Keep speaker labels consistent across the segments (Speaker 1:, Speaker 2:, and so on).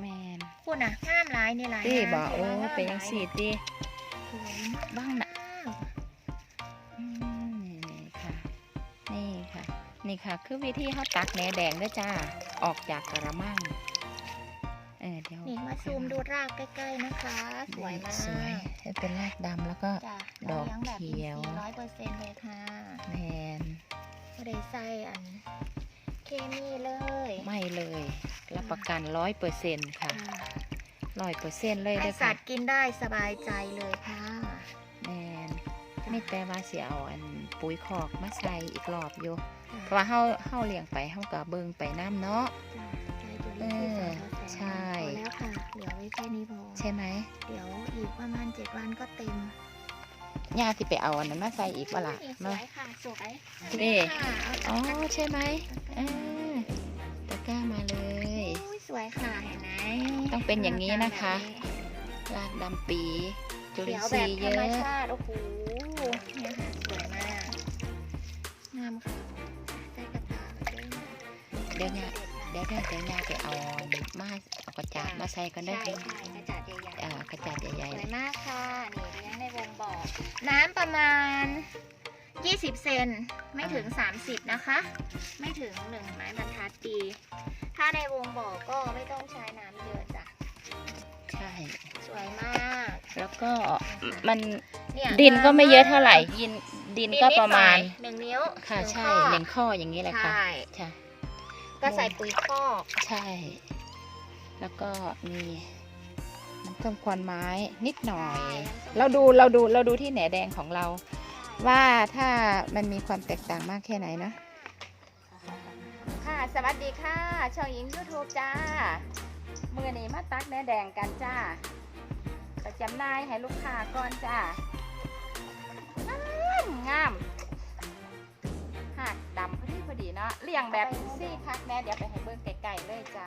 Speaker 1: แมน
Speaker 2: คุณน่ะงามหลายนี่หลาย
Speaker 1: ตี
Speaker 2: งาม
Speaker 1: บอกโอ้
Speaker 2: ถืว่า
Speaker 1: เป็นยังสี่ตี
Speaker 2: สวยมาก
Speaker 1: บ้างน่ะอืมนี่ค่ะ นี่ค่ะ นี่ค่ะ คือวิธีเขาตักแหนแดงเด้อจ้า ออกจากกระมังเออเดี๋ยว
Speaker 2: นี่มาซูมดูรากใกล้ๆนะคะ สวยมาก
Speaker 1: สวยให้เป็นรากดำแล้วก็
Speaker 2: จ้ะ
Speaker 1: ดอก
Speaker 2: ราลี้ยงแบบ
Speaker 1: เขียว
Speaker 2: ร้อยเปอร์เซ็นต์เลยค่ะ
Speaker 1: แมน
Speaker 2: ไม่ได้ใส่อัน เคมีเลย
Speaker 1: ไม่เลย รับประกันร้อยเปอร์เซ็นต์ค่ะ
Speaker 2: ค่ะ
Speaker 1: ร้อยเปอร์เซ็นต์เลย
Speaker 2: ให้
Speaker 1: เด้อ
Speaker 2: สั
Speaker 1: ค่ะ
Speaker 2: ตว์กินได้สบายใจเลยค่ะ
Speaker 1: แมนไม่แต่ว่าเสียเอาอันปุ๋ยคอกมาใส่อีกรอบอยู่
Speaker 2: จ้ะ
Speaker 1: เพราะว่าเฮาเฮาเลี้ยงไปเฮาก็เบิ่งไปน้ำเนาะ
Speaker 2: จ้ะใช่จุลินทรีย์
Speaker 1: เออ
Speaker 2: สังเคราะห์แสง
Speaker 1: ใช่
Speaker 2: พอแล้วค่ะเหลือไว้แค่นี้พอ
Speaker 1: ใช่ไหม
Speaker 2: เดี๋ยวอีกประมาณเจ็ดวันก็เต็ม
Speaker 1: ย่าที่ไปเอาอันนั้นมาใส่อีกว่าล่ะ
Speaker 2: นี่ส
Speaker 1: เนาะ
Speaker 2: วยค่ะ สวย
Speaker 1: นี่
Speaker 2: ค่ะเอา
Speaker 1: อ๋อ
Speaker 2: จาก
Speaker 1: ใช่ไหมเออ
Speaker 2: สวยค่ะเห็นไหม
Speaker 1: ต้องเป็นอย่างนี้นะคะ
Speaker 2: หน้าตาแบบ
Speaker 1: รากดำปีจุลิ
Speaker 2: เขี
Speaker 1: น
Speaker 2: ยว
Speaker 1: ท
Speaker 2: แบ
Speaker 1: รี
Speaker 2: บ
Speaker 1: ย์
Speaker 2: ธ
Speaker 1: เย
Speaker 2: รรม
Speaker 1: อะ
Speaker 2: ชาติโอ้โหเนี่ยค่ะสวยมากงามค่ะใส่กระถางด้วยนะ
Speaker 1: เดี๋ยวเนี่ยเดี๋ยวเดี๋ยวเดี๋ยวย่าไปเอามาเอากระจาดมาใส่กันได้
Speaker 2: ใช่
Speaker 1: ไหม
Speaker 2: ใช่กระจาดใหญ่
Speaker 1: อ่ากระจาดใหญ่
Speaker 2: ๆสวยมากค่ะนี่เลี้ยงในวงบ่อน้ำประมาณ 20 เซนไม่ถึง 30 นะคะ ไม่ถึงหนึ่งไม้บรรทัดดี ถ้าในวงบ่อก็ไม่ต้องใช้น้ำเยอะจ้ะ
Speaker 1: ๆใช่
Speaker 2: สวยมาก
Speaker 1: แล้วก็มัน
Speaker 2: เนี่ย
Speaker 1: ดินก็ไม่เยอะเท่าไหร่ยินดินก็ประมาณ
Speaker 2: หนึ่งนิ้ว
Speaker 1: ค่ะ
Speaker 2: หนึ่ง
Speaker 1: ใช่
Speaker 2: ข้อ
Speaker 1: หนึ่งข้ออย่างนี้แหละค่ะ
Speaker 2: ใช่
Speaker 1: ใช่
Speaker 2: ก็ใส่ปุ๋ยคอก
Speaker 1: ใช่ แล้วก็มีน้ำส้มควันไม้นิดหน่อย เราดูเราดูเราดูที่แหนแดงของเรา ว่าถ้ามันมีความแตกต่างมากแค่ไหนนะ ค่ะ สวัสดีค่ะ ช่องหญิงยูทูบจ้า มือนี้มาตักแหนแดงกันจ้าประจำหนายให้ลูกค้าก่อนจ้างามงามหักดำพอดีพอดีเนาะเลี้ยงแบบอินซี่คักแน่เดี๋ยวไปให้เบิ้งไกลๆเลยจ้า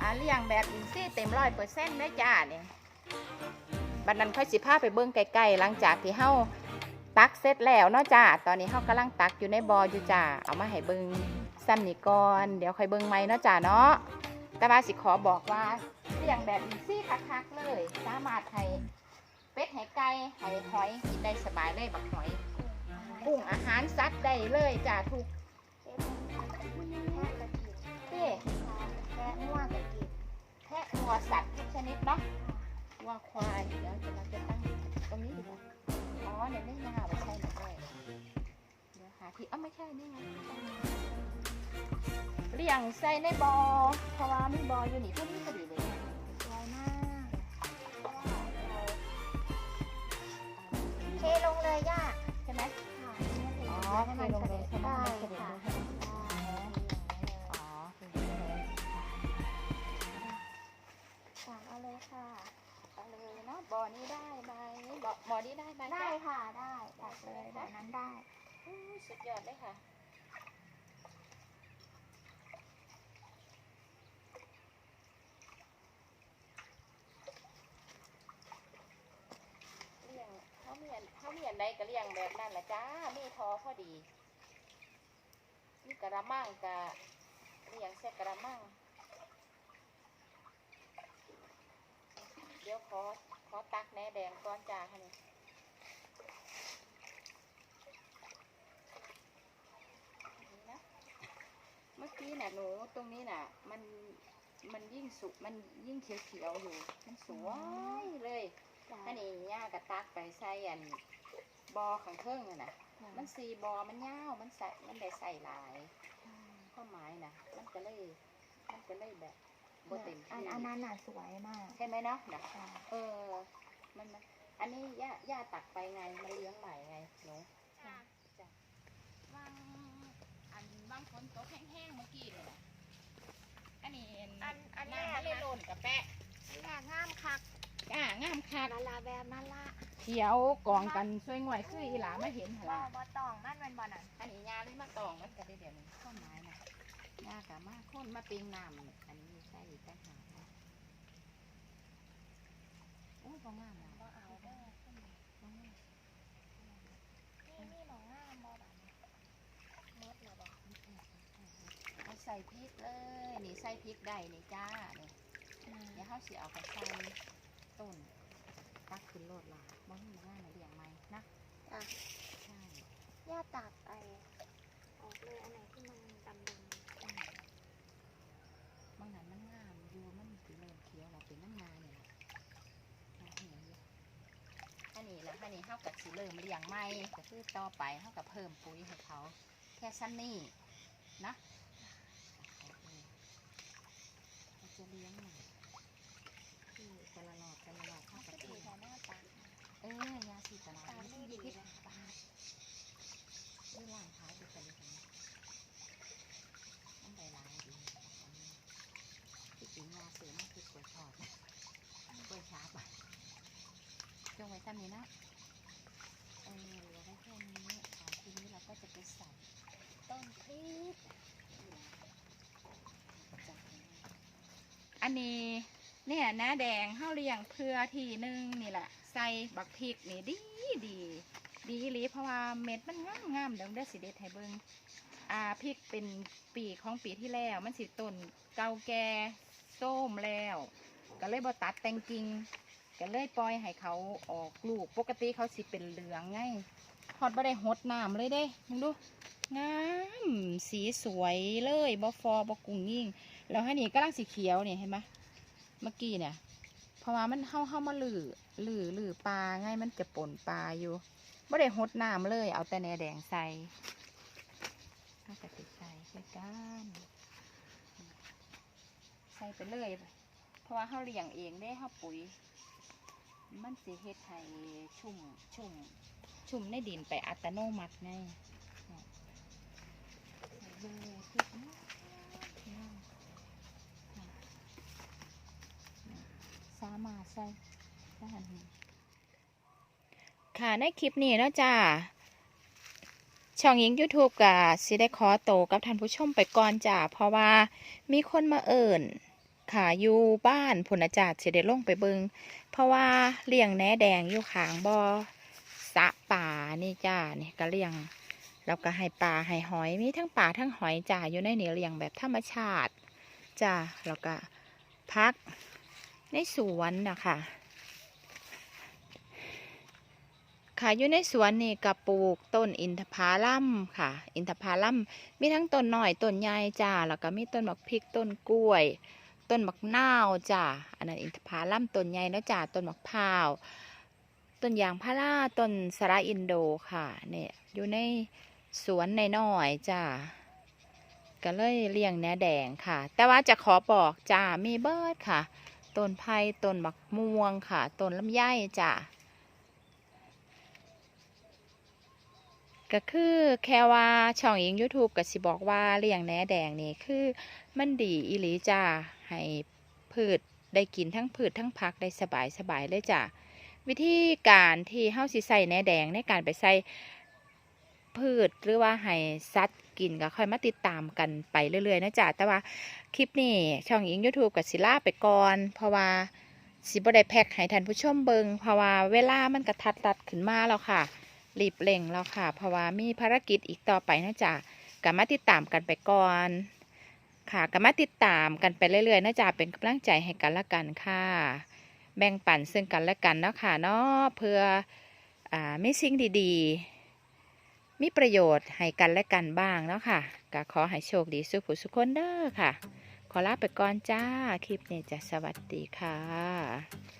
Speaker 1: อ่าเลี้ยงแบบอินซี่เต็มร้อยเปอร์เซ็นต์เลยจ้าเนี่ยบัดนั้นค่อยสิพาไปเบิ้งไกลๆหลังจากที่เฮา ตักเสร็จแล้วเนาะจ้าตอนนี้เฮากำลังตักอยู่ในบออยู่จ้าเอามาให้เบิ้งซ้ำนี่ก่อนเดี๋ยวค่อยเบิ้งใหมเนาะจ้าเนาะแต่ว่าสิขอบอกว่าเลี้ยงแบบอินซี่คักๆเลย สามารถให้เป็ดให้ไก่ให้หอยกินได้สบายเลยบักหอยปรุงอาหารสัตว์ได้เลยจ้าทุกเต้แพะงัวกะกิแพะงัวสัตว์ทุกชนิดเนาะวัวควายเดี๋ยวจะ เนี่ยไม่ยาวไม่ใช่หนูเลยเดี๋ยวหาที่อ้าไม่ใช่นี่ไงเลี้ยงใส่ในบอเพราะว่ามีบออยู่นี่พวกนี้พอดีเลยสวยมาก
Speaker 2: เทลงเลยย่า
Speaker 1: ใช่ไหมอ๋อเทลงเลยใช่ไหม
Speaker 2: ได้
Speaker 1: เทลง
Speaker 2: ค่ะ
Speaker 1: เลยใช่ไหมอ๋อเทลงเลย
Speaker 2: สั่งเอาเลยค่ะ
Speaker 1: เอาเลยเนาะบอนี้ได้ไห มบ่อบ่อนี้ได้ไหม
Speaker 2: ได้ค่ะได้ตัดเลยแบบนั้นได้
Speaker 1: อู้สุดยอดเลยค่ะเลี้ยงเขาเมียนเขาเมียนใดก็เลี้ยงแบบนั้นแหละจ้ามีทอพอดีมีกระมังกะเลี้ยงใส่กระมังเดี๋ยวขอ ขอตักแหนแดงก้อนจ้าค่ะนี่นี่นะเมื่อกี้น่ะหนูตรงนี้น่ะ มันมันยิ่งสุกมันยิ่งเขียวๆอยู่มันสวยเลยอันนี้ย่ากระตักไปใส่อันบอขังเครื่องอะนะมันสีบอมันยาวมันใส่มันได้ใส่หลายข้อหมายนะมันก็เลยมันก็เลยแบบ บ่เต็ม
Speaker 2: อัน
Speaker 1: ที่
Speaker 2: อันนั้นน่ะสวยมาก
Speaker 1: ใช่ไหมเนาะนะ
Speaker 2: ค่ะ
Speaker 1: เออ มันมัน อันนี้ย่าย่าตักไปไงมันเลี้ยงใหม่ไงหนู จ้ะวางอันบางฝนตกแห้งๆเมื่อกี้เนี่ยนะอันนี้
Speaker 2: อันอันแร
Speaker 1: น้ำ
Speaker 2: ก
Speaker 1: ไม่ได้
Speaker 2: นะ
Speaker 1: โลนกับแปะ
Speaker 2: แรกงามคัก
Speaker 1: อ่างามคัก
Speaker 2: ละลาแบบนั่นละ
Speaker 1: เขียวกองกันช่วยง่อยคืออีหลาไม่เห็นหน
Speaker 2: บ่
Speaker 1: ล่ะ
Speaker 2: บ่ตองมันเป็นบ่น่ะ
Speaker 1: อันนี้ยาเลยมาตองมันก็ได้เดี๋ยวนี้ข้อไม้นะ ยากะมาโค่นมาปิงน้ำอันนี้ใส่กต่างหากนะโอ้ยก็งามนะ
Speaker 2: บ่เอาเด้อ
Speaker 1: บ่งาม
Speaker 2: นี่มีหมองงามบ่แบบนี้มดแล้วบ่
Speaker 1: เอาใส่พริกเลยนี่ใส่พริกได้นี่จ้าเนี่เดี๋ยวเขาสิเอาไปใส่ต้นตักขึ้นโลดละบ่มีง่ายมาเลี้ยงไหมนะ
Speaker 2: จ้ะ
Speaker 1: ใช่
Speaker 2: ย่าตัดไอออกเลยอันไหนที่มันดำ
Speaker 1: บา งนั้นมันงามอยู่มันสิเริ่มเขียวแล้วเป็นน้ำงาเนี่ยล่ะเหี่ยวอยู่อันนี้แหละอันนี้เขากับสิเริ่มเลี้ยงไหมก็คือต่อไปเขากับเพิ่มปุ๋ยให้เขาแค่สั้นนี่นะเราจะเลี้ยงหน่อยคือแต่ละหลอดแต่ละหลอด
Speaker 2: ๆ
Speaker 1: เขากับ
Speaker 2: ก็ดี
Speaker 1: เพิ่มเออยาสีตนา
Speaker 2: ตาไม่ดี
Speaker 1: พิษ
Speaker 2: นะ
Speaker 1: ตาเรื่องล่างท้ายดูกันเลยกันนะมันได้หลายดีที่จริงยาเสือมันคือกล้วยทอดนะกล้วยช้าไป จงไว้ซ้ำนี้นะเออเหลือไว้แค่นี้อ่าทีนี้เราก็จะไปใส่ต้นพริกอันนี้เนี่ยนะแดงเข้าเลี้ยงเพื่อทีนึงนี่แหละ ใส่บักพริกนี่ดีดีดีหลีเพราะว่าเม็ดมันงามงามๆเดี๋ยวได้สิเด็ดให้เบิงอ่าพริกเป็นปีของปีที่แล้ว มันสิต้นเก่าแก่ส้มแล้ว ก็เลยบ่ตัดแตงกิง ก็เลยปล่อยให้เขาออกลูก ปกติเขาสิเป็นเหลืองไงทอดบ่ได้หดน้ำเลยเด้มึงดูงามสีสวยเลยบ่ฟอบ่กุ้งยิ่ง แล้วให้นี่กำลังสีเขียวนี่เห็นไหมเมื่อกี้เนี่ยเพราะว่ามันเข้าเข้ามาหลือหลือหลือปลาไงมันจะป่นปลาอยู่ไม่ได้หดน้ำเลย เอาแต่แนแดงใส่เอาแต่ติดใส่ใส่กันใส่ไปเลย เพราะว่าเขาเลี้ยงเองได้เขาปุ๋ย มันสิเฮ็ดให้ชุ่มชุ่มชุ่มในดินไปอัตโนมัติไงใส่เลยพริกนะนะนะสามารถใส่ได้ค่ะในคลิปนี้นะจ้าช่องยิง YouTube กับสิได้ขอโตกับท่านผู้ชมไปก่อนจ้าเพราะว่ามีคนมาเอิ่น ค่ะอยู่บ้านผุนอาจารย์สิได้ลงไปเบิงเพราะว่าเลี้ยงแหนแดงอยู่ขางบอ่อสะป่านี่จ้านี่ก็เลี้ยงแล้วก็ให้ปลาให้หอยมีทั้งปลาทั้งหอยจ้าอยู่ในเนี่เลี้ยงแบบธรรมชาติจ้าแล้วก็พักในสวนนะคะค่ะอยู่ในสวนนี่ก็ปลูกต้นอินทผลัมค่ะ อินทผลัมมีทั้งต้นหน้อยต้นใหญ่จ้าแล้วก็มีต้นบักพริกต้นกล้วย ต้นบักนาวจ้าอันนั้นอินทผลัมต้นใหญ่แล้วจ้าต้นบักพร้าวต้นยางพาราต้นสระอินโดค่ะเนี่ยอยู่ในสวนในน้อยจ้าก็เลยเลี้ยงแหนแดงค่ะ แต่ว่าจะขอบอกจ้ามีเบิร์ดค่ะต้นไผ่ต้นบักม่วงค่ะต้นลำไยจ้าก็คือแค่ว่าช่องยิง YouTube ก็สิบอกว่าเลี้ยงแหนแดงนี่คือมันดีอีหลีจ้า ให้พืชได้กินทั้งพืชทั้งผักได้สบายสบายเลยจ้าวิธีการที่เฮาสิใส่แหนแดงในการไปใส่พืชหรือว่าให้สัตว์กินก็ค่อยมาติดตามกันไปเรื่อยๆนะจ๊ะแต่ว่าคลิปนี้ช่องยิง YouTube กับศิลาไปก่อน เพราะว่าสิบได้แพ็กให้ท่านผู้ชมเบิงเพราะว่าเวลามันกระทัดรัดขึ้นมาแล้วค่ะรีบเร่งแล้วค่ะ เพราะว่ามีภารกิจอีกต่อไปนะจ๊ะก็มาติดตามกันไปก่อน ค่ะก็มาติดตามกันไปเรื่อยๆนะจ๊ะเป็นกำลังใจให้กันละกันค่ะ แบ่งปันซึ่งกันและกันเนาะค่ะเนาะเพื่ออ่ามีสิ่งดีๆ มีประโยชน์ให้กันและกันบ้างเนาะค่ะก็ขอให้โชคดีสุขผู้สุขคนเด้อค่ะ ขอลาไปก่อนจ้า คลิปนี้จะสวัสดีค่ะ